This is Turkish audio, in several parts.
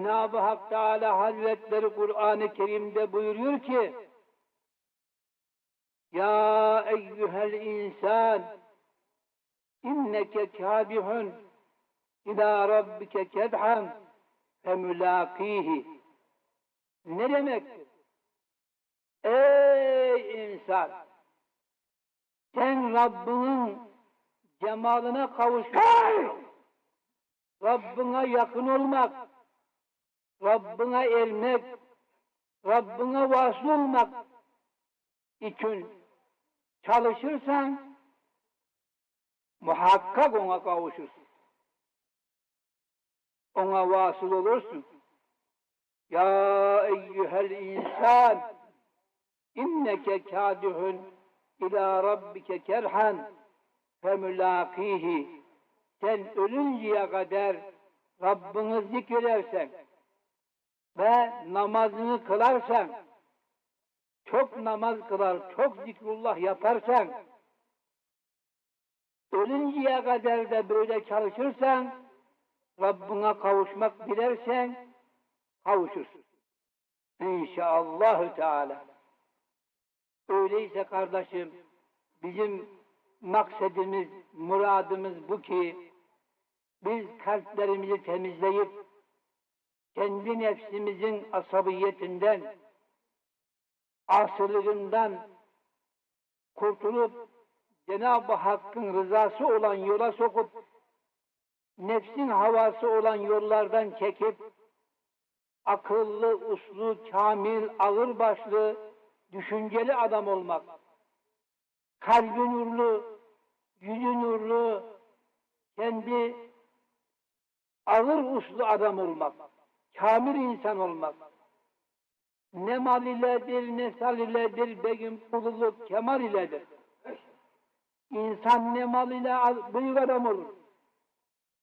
Cenab-ı Hak Teala Hazretleri Kur'an-ı Kerim'de buyuruyor ki Ya eyyühel insan inneke kâbihun ila rabbike kedhan femülâkîhi Ne demektir? Ey insan! Sen Rabbinin cemaline kavuşmak, Rabbine yakın olmak, Rabbine ermek, Rabbine vasıl olmak için çalışırsan muhakkak ona kavuşursun. Ona vasıl olursun. Ya eyyühel insan inneke kâdihun ila rabbike kerhan femülâkîhi sen ölünceye kadar Rabbini zikredersen ve namazını kılarsan çok namaz kılar, çok zikrullah yaparsan ölünceye kadar da böyle çalışırsan Rabbine kavuşmak dilersen kavuşursun. İnşallahü Teala. Öyleyse kardeşim bizim maksedimiz, muradımız bu ki biz kalplerimizi temizleyip kendi nefsimizin asabiyetinden, asılığından kurtulup Cenab-ı Hakk'ın rızası olan yola sokup nefsin havası olan yollardan çekip akıllı, uslu, kamil, ağırbaşlı, düşünceli adam olmak, kalbi nurlu, yüzü nurlu, kendi ağır uslu adam olmak, kamil insan olmak, ne mal iledir, ne sal iledir, begim kululuk kemal iledir. İnsan ne mal ile büyük adam olur,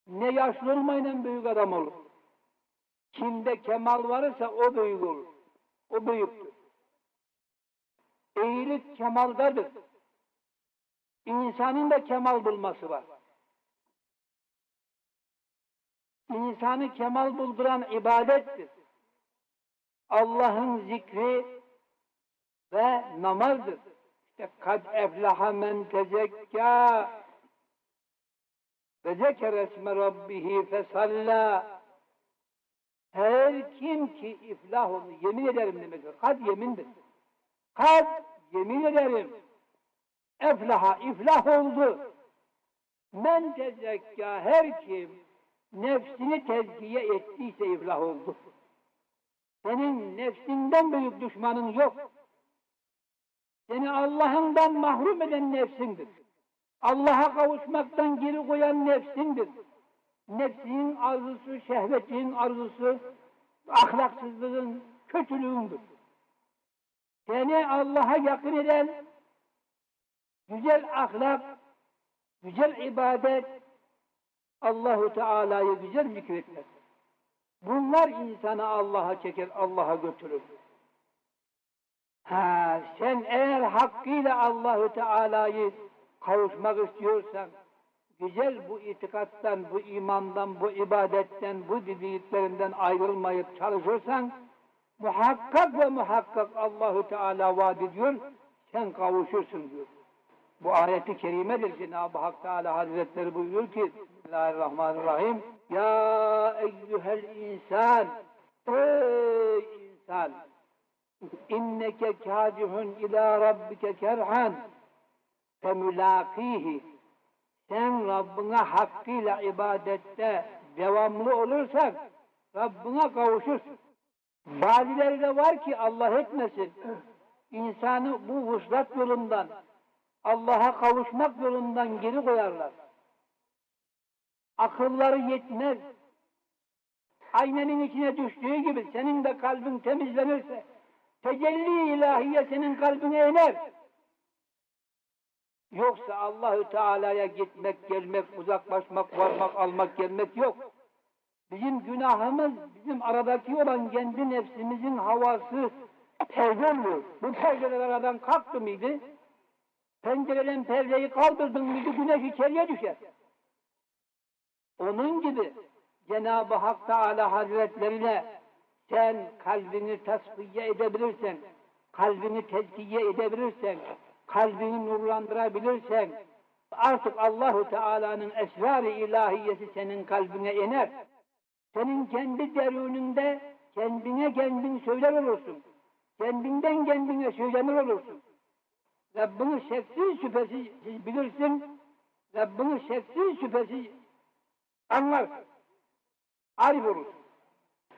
ne yaşlı olmayla büyük adam olur. Kimde kemal varsa o büyük olur, o büyüktür. Eğilik kemaldadır. İnsanın da kemal bulması var. İnsanı kemal bulduran ibadettir. Allah'ın zikri ve namazdır. İşte kad eflaha men tezekkâ ve zekere esme rabbihi fesallâ her kim ki iflah olur, yemin ederim demektir. Kad yemindir. Kad yemin ederim. Eflaha iflah oldu. Men tezekka her kim nefsini tezkiye ettiyse iflah oldu. Senin nefsinden büyük düşmanın yok. Seni Allah'ından mahrum eden nefsindir. Allah'a kavuşmaktan geri koyan nefsindir. Nefsinin arzusu, şehvetin arzusu, ahlaksızlığın, kötülüğündür. Seni Allah'a yakın eden güzel ahlak, güzel ibadet, Allahu Teala'yı güzel zikretmek. Bunlar insanı Allah'a çeker, Allah'a götürür. Ha, sen eğer hakkıyla Allahu Teala'yı kavuşmak istiyorsan, güzel bu itikattan, bu imandan, bu ibadetten, bu dediklerinden ayrılmayıp çalışırsan, muhakkak ve muhakkak Allahu Teala vaat ediyor, sen kavuşursun diyor. Bu ayeti kerimedir Cenab-ı Hak Teala Hazretleri buyuruyor ki Bismillahirrahmanirrahim. Ya eyyühel insan Ey insan. İnneke kâdihun ila rabbike kerhan. Femülâkîhi. Sen Rabbine hakkıyla ibadette devamlı olursan Rabbine kavuşursun. Bazıları da var ki Allah etmesin. İnsanı bu vuslat yolundan Allah'a kavuşmak yolundan geri koyarlar. Akılları yetmez. Aynenin içine düştüğü gibi senin de kalbin temizlenirse tecelli ilahiye senin kalbine iner. Yoksa Allahü Teala'ya gitmek, gelmek, uzaklaşmak, varmak, almak, gelmek yok. Bizim günahımız, bizim aradaki olan kendi nefsimizin havası perde oluyor. Bu perdeler aradan kalktı mıydı? Pencereden perdeyi kaldırdın mıydı güneş içeriye düşer. Onun gibi Cenab-ı Hak Teala Hazretlerine sen kalbini tasfiye edebilirsen, kalbini tezkiye edebilirsen, kalbini nurlandırabilirsen, artık Allahu Teala'nın esrar-ı ilahiyesi senin kalbine iner. Senin kendi deruninde kendine kendin söyler olursun. Kendinden kendine söylenir olursun. Rabbini şeksiz şüphesiz bilirsin. Rabbini şeksiz şüphesiz anlarsın. Arif olursun.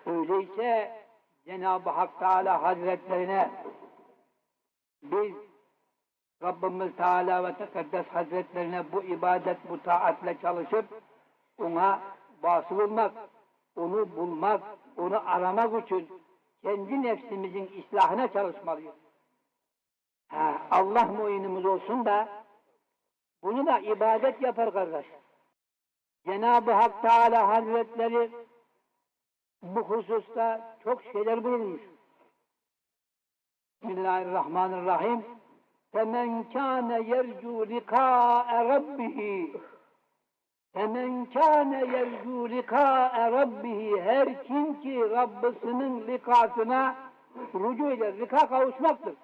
Öyleyse Cenab-ı Hak Teala Hazretlerine biz Rabbimiz Teala ve Tekaddes Hazretlerine bu ibadet, bu taatle çalışıp ona vasıl onu bulmak, onu aramak için kendi nefsimizin islahına çalışmalıyız. Ha, Allah muinimiz olsun da bunu da ibadet yapar kardeş. Cenab-ı Hak Teala Hazretleri bu hususta çok şeyler buyurmuş. Bismillahirrahmanirrahim. فَمَنْ كَانَ يَرْجُوا لِقَاءَ رَبِّهِ فَمَنْ كَانَ يَرْجُوا لِقَاءَ رَبِّهِ Her kim ki Rabbisinin likasına rücu eder. Lika kavuşmaktır.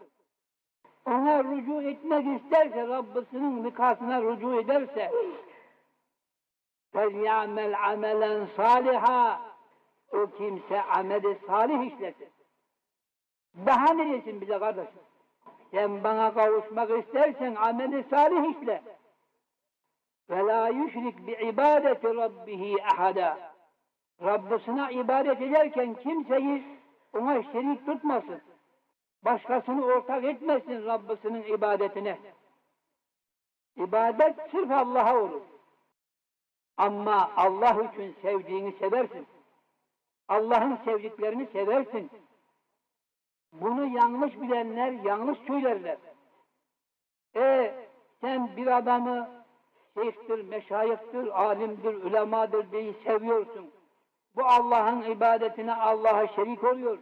Ona rücu etmek isterse, Rabbisinin likasına rücu ederse فَلْيَعْمَلْ عَمَلًا صَالِحًا O kimse ameli salih işlesin. Daha ne desin bize kardeşim? Sen bana kavuşmak istersen ameli salih işle. Ve la yüşrik bi ibadeti rabbihi ahada. Rabbisine ibadet ederken kimseyi ona şerik tutmasın. Başkasını ortak etmesin Rabbisinin ibadetine. İbadet sırf Allah'a olur. Ama Allah için sevdiğini seversin. Allah'ın sevdiklerini seversin. Bunu yanlış bilenler yanlış söylerler. E sen bir adamı şeyhtir, meşayıhtır, alimdir, ulemadır diye seviyorsun. Bu Allah'ın ibadetine Allah'a şerik oluyor.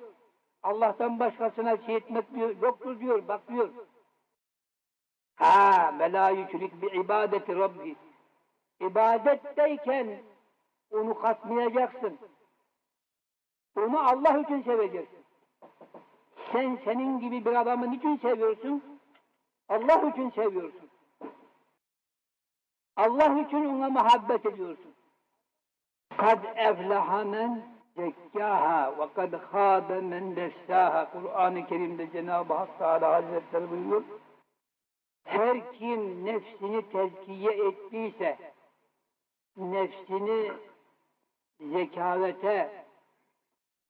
Allah'tan başkasına şey etmek diyor, yoktur diyor, bak diyor. Ha, ve la yüşrik bi ibadeti Rabbi. İbadetteyken onu katmayacaksın. Onu Allah için seveceksin. Sen senin gibi bir adamı niçin seviyorsun? Allah için seviyorsun. Allah için ona muhabbet ediyorsun. Kad eflaha men zekkaha ve kad khâbe men dessâha. Kur'an-ı Kerim'de Cenab-ı Hak Teala Hazretleri buyuruyor. Her kim nefsini tezkiye ettiyse, nefsini zekavete,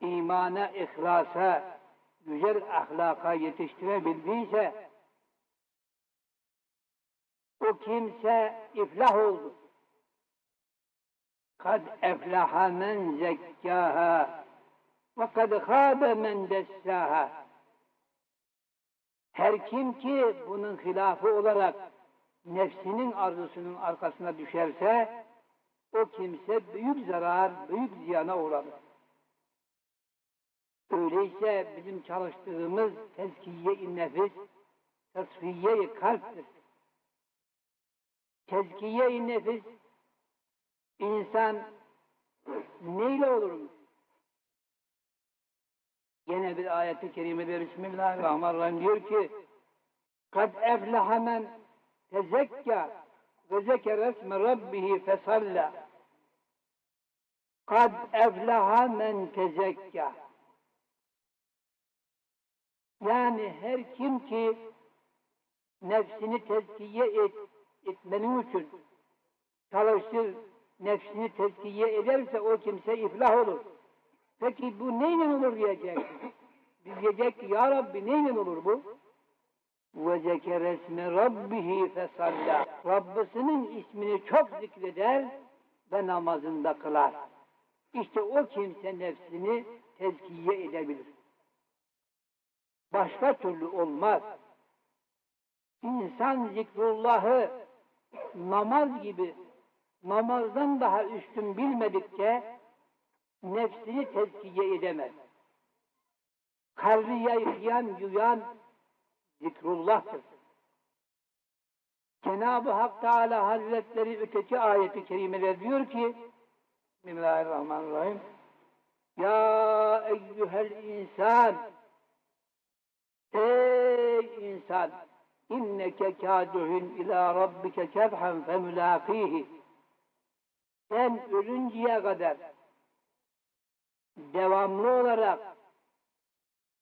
imana, ihlasa, güzel ahlaka yetiştirebildiyse o kimse iflah oldu. Kad eflaha men zekkaha ve kad khâbe men dessâha. Her kim ki bunun hilafı olarak nefsinin arzusunun arkasına düşerse o kimse büyük zarar, büyük ziyana uğrar. Öyleyse bizim çalıştığımız tezkiye-i nefis, tasfiye-i kalptir. Tezkiye-i nefis, insan neyle olur mu? Yine bir ayet-i kerimede Bismillahirrahmanirrahim diyor ki eflaha men tezekka ve zekere esme rabbihi fesalla kad eflaha men tezekka yani her kim ki nefsini tezkiye et, etmenin için çalışır, nefsini tezkiye ederse o kimse iflah olur. Peki bu neyle olur diyeceksin? Biz diyecek ki ya Rabbi neyle olur bu? Ve zekeresme rabbihi fesalla. Rabbisinin ismini çok zikreder ve namazında kılar. İşte o kimse nefsini tezkiye edebilir. Başka türlü olmaz. İnsan zikrullahı namaz gibi namazdan daha üstün bilmedikçe nefsini tezkiye edemez. Kalbi yayıklayan, yuyan zikrullah'tır. Cenab-ı Hak Teala Hazretleri öteki ayeti kerimeler diyor ki Bismillahirrahmanirrahim. Ya eyyühel insan Ey insan inneke kâduhun ila rabbike kefhan femulâkîhi Sen ölünceye kadar devamlı olarak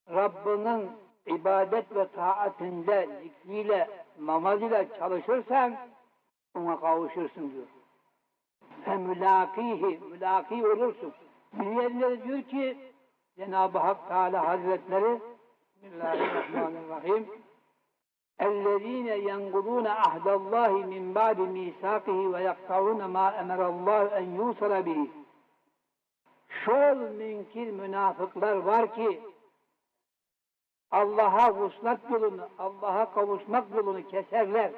Rabbinin ibadet ve taatinde, zikriyle, namaz ile çalışırsan ona kavuşursun diyor. Ve mülakihi, mülaki olursun. Bir yerinde diyor ki Cenab-ı Hak Teala Hazretleri Bismillahirrahmanirrahim اَلَّذ۪ينَ يَنْقُضُونَ عَهْدَ اللّٰهِ مِنْ بَعْدِ مِيثَاقِهِ وَيَقْطَعُونَ مَا اَمَرَ اللّٰهُ اَنْ يُوصَلَ بِهِ Şol münkir münafıklar var ki Allah'a vuslat yolunu, Allah'a kavuşmak yolunu keserler.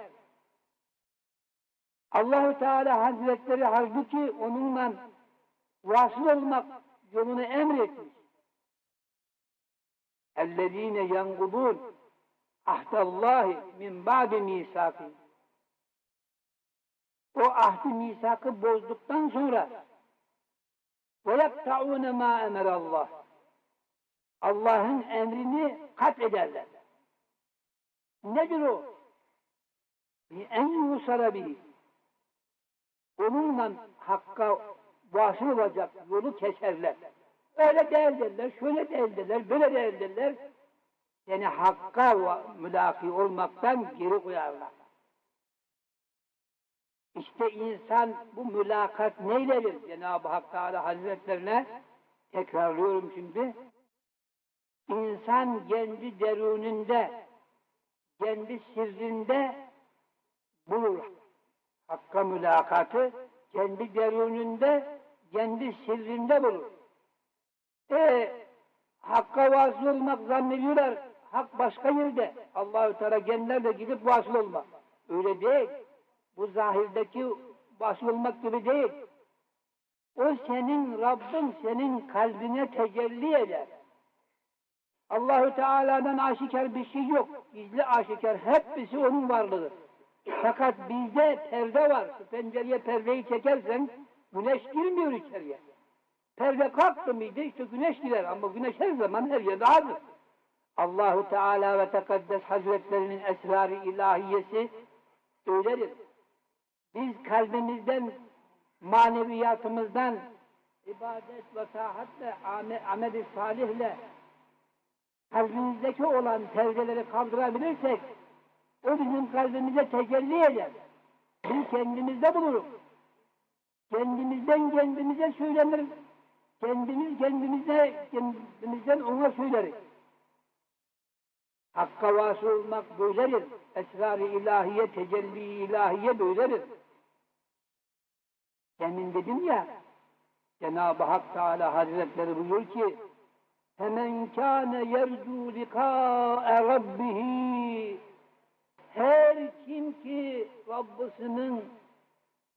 Allahu Teala Hazretleri halbuki onunla vasıl olmak yolunu emretmiş. اَلَّذ۪ينَ يَنْقُضُونَ عَهْدَ اللّٰهِ مِنْ بَعْدِ مِيسَاقِ O ahdi misakı bozduktan sonra وَيَقْتَعُونَ مَا اَمَرَ اللّٰهِ Allah'ın emrini kat ederler. Nedir o? En yusara bihi. Onunla hakka vasıl olacak yolu keserler. Öyle değil derler, şöyle değil derler, böyle değil derler. Yani hakka mülaki olmaktan geri koyarlar. İşte insan bu mülakat neyledir? Cenab-ı Hak Teala Hazretlerine tekrarlıyorum şimdi. İnsan kendi deruninde, kendi sirrinde bulur. Hakka mülakatı kendi deruninde, kendi sirrinde bulur. E, hakka vasıl olmak zannediyorlar. Hak başka yerde. Allahü Teala kendilerine gidip vasıl olmak. Öyle değil. Bu zahirdeki vasıl olmak gibi değil. O senin Rabbin senin kalbine tecelli eder. Allahü Teala'dan aşikar bir şey yok. Gizli aşikar hepsi onun varlığı. Fakat bizde perde var. Şu pencereye perdeyi çekersen güneş girmiyor içeriye. Perde kalktı mıydı işte güneş girer ama güneş her zaman her yerde hazır. Allahu Teala ve Tekaddes Hazretlerinin esrarı ilahiyesi öyledir. Biz kalbimizden, maneviyatımızdan ibadet ve taatle, amel-i salihle kalbimizdeki olan perdeleri kaldırabilirsek o bizim kalbimize tecelli eder. Biz kendimizde buluruz. Kendimizden kendimize söylenir. Kendimiz kendimize, kendimizden ona söyleriz. Hakka vasıl olmak böyledir. Esrar-ı ilahiye, tecelli ilahiye böyledir. Demin dedim ya, Cenab-ı Hak Teala Hazretleri buyuruyor ki, Hemen kâne yercu likâe rabbihi her kim ki Rabbisinin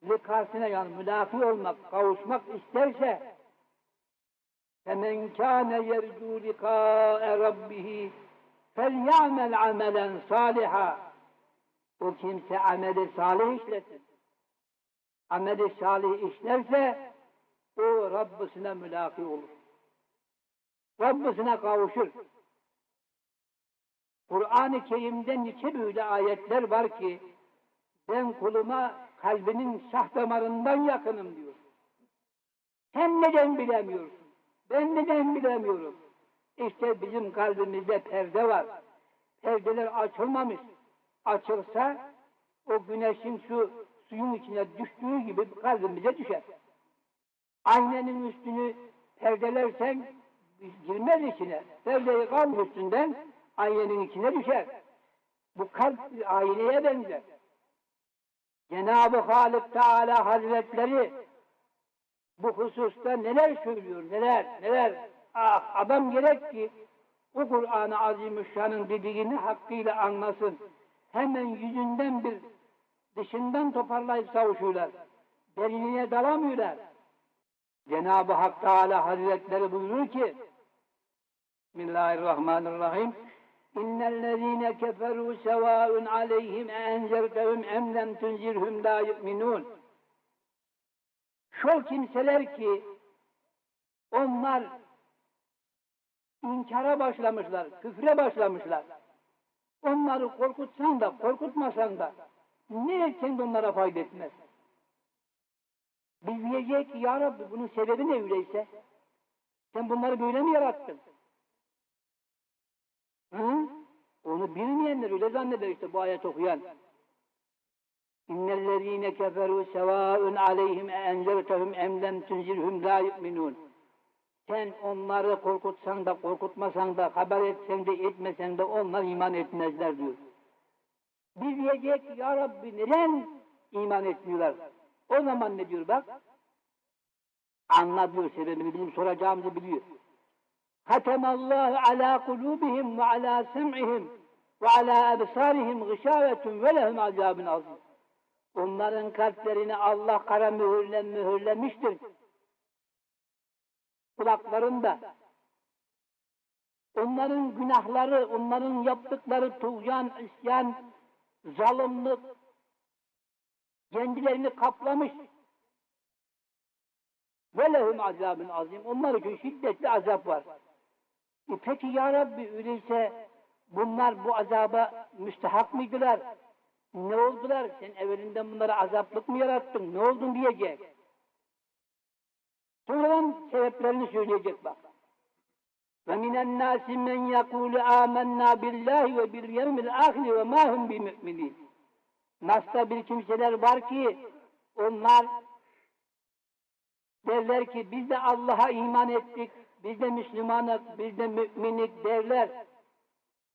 likasına yani mülaki olmak, kavuşmak isterse فَمَنْ كَانَ يَرْجُوا لِقَاءَ رَبِّهِ فَلْيَعْمَلْ عَمَلًا صَالِحًا O kimse ameli salih işlesin. Ameli salih işlerse o Rabbisine mülaki olur. Rabbisine kavuşur. Kur'an-ı Kerim'de nice böyle ayetler var ki ben kuluma kalbinin şah damarından yakınım diyor. Sen neden bilemiyorsun? Ben neden bilemiyorum? İşte bizim kalbimizde perde var. Perdeler açılmamış. Açılsa o güneşin şu suyun içine düştüğü gibi kalbimize düşer. Aynenin üstünü perdelersen girmez içine. Perdeyi kalp üstünden aynenin içine düşer. Bu kalp ayneye benzer. Cenab-ı Halik Teala Hazretleri bu hususta neler söylüyor, neler, neler. Ah, adam gerek ki o Kur'an-ı Azimüşşan'ın dediğini hakkıyla anlasın. Hemen yüzünden bir dışından toparlayıp savuşuyorlar. Derinine dalamıyorlar. Cenab-ı Hak Teala Hazretleri buyurur ki Bismillahirrahmanirrahim İnnellezîne keferû sevâun aleyhim enzertehum em lem tunzirhum la yu'minûn Şu kimseler ki onlar inkara başlamışlar, küfre başlamışlar. Onları korkutsan da korkutmasan da ne etsen de onlara fayda etmez. Biz diyecek ki ya Rabbi bunun sebebi ne öyleyse? Sen bunları böyle mi yarattın? Hı? Onu bilmeyenler öyle zanneder işte bu ayet okuyan. İnnellezîne keferû sevâun aleyhim e enzertehum em lem tunzirhum la yu'minûn. Sen onları korkutsan da korkutmasan da haber etsen de etmesen de onlar iman etmezler diyor. Biz diyecek ya Rabbi neden iman etmiyorlar? O zaman ne diyor bak? Anla diyor sebebini bizim soracağımızı biliyor. Hatemallahu ala kulubihim ve ala sem'ihim ve ala ebsarihim gışavetun ve lehum azabun azim. Onların kalplerini Allah kara mühürle mühürlemiştir. Kulaklarında. Onların günahları, onların yaptıkları tuğyan, isyan, zalimlik kendilerini kaplamış. Ve lehum azabun azim. Onlar için şiddetli azap var. E peki ya Rabbi öyleyse bunlar bu azaba müstehak mıydılar? Ne oldular? Sen evvelinden bunlara azaplık mı yarattın? Ne oldun diyecek. Sonradan sebeplerini söyleyecek bak. Ve minen nasi men yekulu amennâ billahi ve bil yevmil ahir ve ma hum bimü'minin. Nas'ta bir kimseler var ki onlar derler ki biz de Allah'a iman ettik, biz de Müslümanız, biz de müminik derler.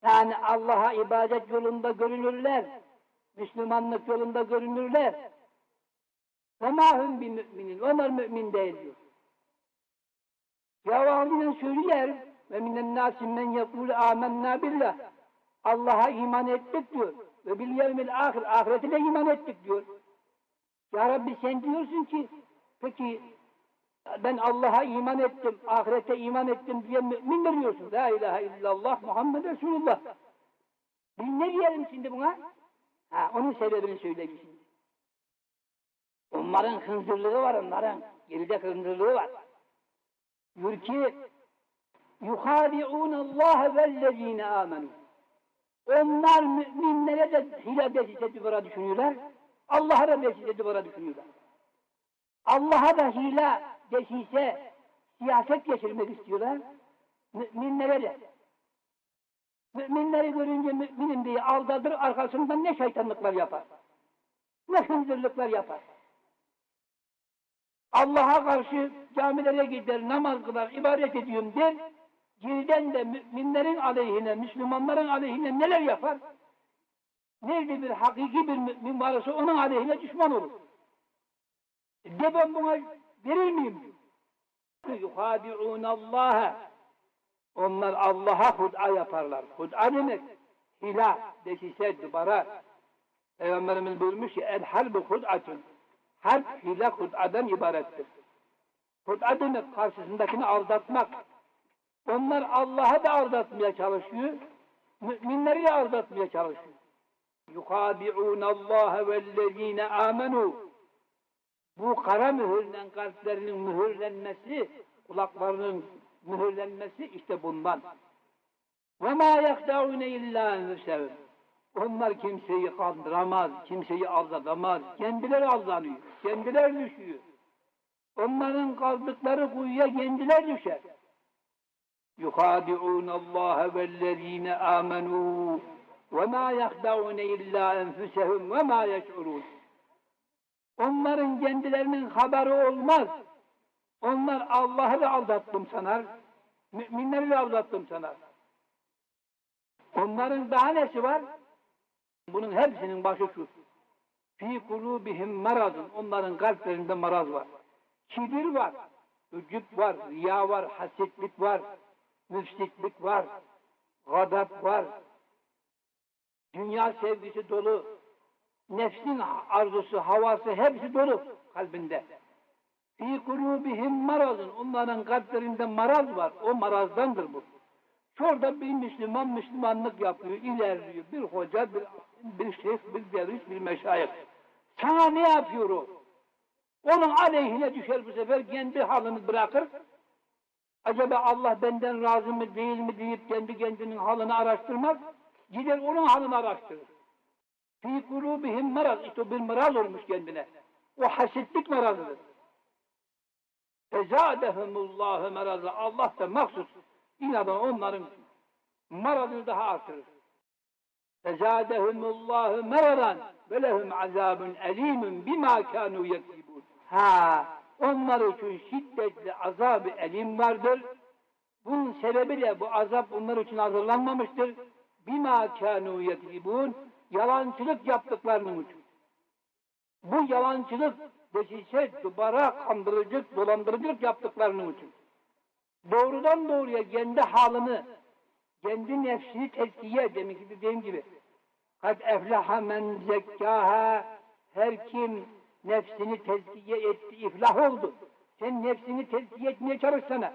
Yani Allah'a ibadet yolunda görünürler. Müslümanlık yolunda görünürler. Mahum bir müminin. Onlar mümin değil diyor. Cevabıyla söyler ve minen nasim men yekulu amennâ billah. Allah'a iman ettik diyor. Ve bil yevmil ahir. Ahirete de iman ettik diyor. Ya Rabbi sen diyorsun ki peki ben Allah'a iman ettim, ahirete iman ettim diye mümin diyorsun. La ilahe illallah Muhammed Resulullah. Biz ne diyelim şimdi buna? Ha, onun sebebini söyleyeyim şimdi. Onların hınzırlığı var onların. Geride hınzırlığı var. Diyor ki يُخَادِعُونَ اللّٰهَ وَالَّذ۪ينَ آمَنُوا Onlar müminlere de hile desise duvara düşünüyorlar. Allah'a da desise duvara düşünüyorlar. Allah'a da hile desise siyaset geçirmek istiyorlar. Müminlere de. Müminleri görünce müminim diye aldatır arkasından ne şeytanlıklar yapar. Ne hınzırlıklar yapar. Allah'a karşı camilere gider, namaz kılar, ibadet ediyorum der. Girden de müminlerin aleyhine, Müslümanların aleyhine neler yapar? Nerede bir hakiki bir mümin varsa onun aleyhine düşman olur. De ben buna verir miyim? يُخَادِعُونَ اللّٰهَ Onlar Allah'a hud'a yaparlar. Hud'a demek hila, desise, dubara. Peygamberimiz buyurmuş ki el harbi hud'atun. Harp hile hud'adan ibarettir. Hud'a demek karşısındakini aldatmak. Onlar Allah'a da aldatmaya çalışıyor. Müminleri de aldatmaya çalışıyor. يُخَادِعُونَ اللّٰهَ وَالَّذ۪ينَ آمَنُوا Bu kara mühürle kalplerinin mühürlenmesi, kulaklarının mühürlenmesi işte bundan. وَمَا يَخْدَعُونَ اِلَّا اَنْفُسَهُمْ Onlar kimseyi kandıramaz, kimseyi aldatamaz. Kendileri aldanıyor, kendileri düşüyor. Onların kaldıkları kuyuya kendiler düşer. يُخَادِعُونَ اللّٰهَ وَالَّذ۪ينَ آمَنُوا وَمَا يَخْدَعُونَ اِلَّا اَنْفُسَهُمْ وَمَا يَشْعُرُونَ Onların kendilerinin haberi olmaz. Onlar Allah'ı da aldattım sanar. Müminleri de aldattım sanar. Onların daha nesi var? Bunun hepsinin başı şu. Fi kulubihim marazın. Onların kalplerinde maraz var. Kibir var. Ücüp var. Riya var. Hasetlik var. Müfsitlik var. Gadap var. Dünya sevgisi dolu. Nefsin arzusu, havası hepsi dolu kalbinde. Fi kulubihim marazın. Onların kalplerinde maraz var. O marazdandır bu. Şurada bir Müslüman Müslümanlık yapıyor, ilerliyor. Bir hoca, bir, bir şeyh, bir derviş, bir meşayih. Sana ne yapıyor o? Onun aleyhine düşer bu sefer kendi halini bırakır. Acaba Allah benden razı mı değil mi deyip kendi kendinin halini araştırmaz. Gider onun halini araştırır. Fî kulûbihim maraz. İşte bir maraz olmuş kendine. O hasitlik marazıdır. Fezâdehumullâhu marazı. Allah da mahsus inadan onların marazını daha artırır. Fezâdehumullâhu maradan ve lehum azâbun elîmun bimâ kânû yeksibûn. Ha, onlar için şiddetli azab-ı elim vardır. Bunun sebebi de bu azap onlar için hazırlanmamıştır. Bima kânû yeksibûn. Yalancılık yaptıklarının için. Bu yalancılık, desise, dubara, kandırıcılık, dolandırıcılık yaptıklarının için. Doğrudan doğruya kendi halini, kendi nefsini tezkiye, demek ki dediğim gibi. Kad eflaha men zekkâhâ, her kim nefsini tezkiye etti, iflah oldu. Sen nefsini tezkiye etmeye çalışsana.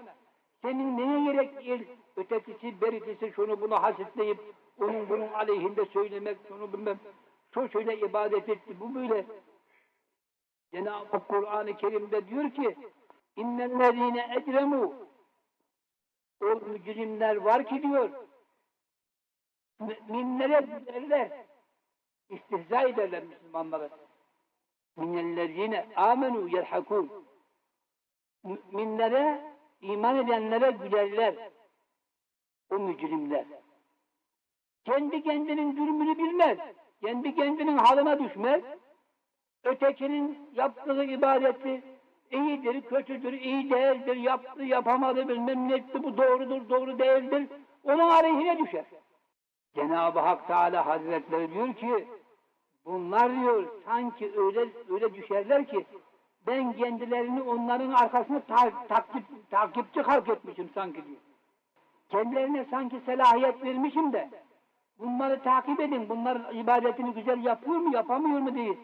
Senin neye gerek değil? Ötekisi, beritisi şunu bunu hasetleyip, onun bunun aleyhinde söylemek, şunu bilmem, şu şöyle ibadet etti, bu böyle. Cenab-ı Kur'an-ı Kerim'de diyor ki, İnnellezîne ecremû o mücrimler var ki diyor, müminlere giderler, istihza ederler Müslümanlara. Minellezine amenu yerhakun. Müminlere, iman edenlere gülerler. O mücrimler. Kendi kendinin durumunu bilmez. Kendi kendinin haline düşmez. Ötekinin yaptığı ibadeti iyidir, kötüdür, iyi değildir, yaptı, yapamadı, bilmem ne etti, bu doğrudur, doğru değildir. Onun aleyhine düşer. Cenab-ı Hak Teala Hazretleri diyor ki, Bunlar diyor sanki öyle öyle düşerler ki ben kendilerini onların arkasına ta takip, takipçi halk etmişim sanki diyor. Kendilerine sanki selahiyet vermişim de bunları takip edin, bunların ibadetini güzel yapıyor mu yapamıyor mu diye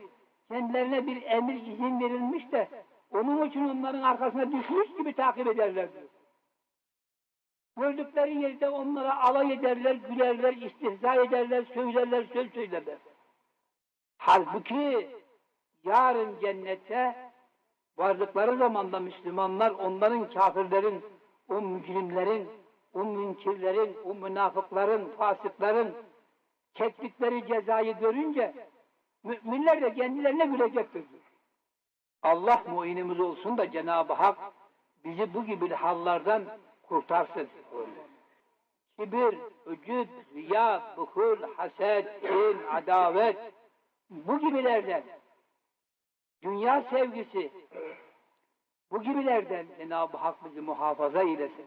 kendilerine bir emir izin verilmiş de onun için onların arkasına düşmüş gibi takip ederler diyor. Gördükleri yerde onlara alay ederler, gülerler, istihza ederler, söylerler, söz söylerler. Halbuki yarın cennete vardıkları zamanda Müslümanlar onların kafirlerin, o mücrimlerin, o münkirlerin, o münafıkların, fasıkların çektikleri cezayı görünce müminler de kendilerine gülecektir. Allah muinimiz olsun da Cenab-ı Hak bizi bu gibi hallardan kurtarsın. Kibir, ücüb, riya, buhul, haset, kin, adavet, bu gibilerden dünya sevgisi bu gibilerden Cenab-ı Hak bizi muhafaza eylesin.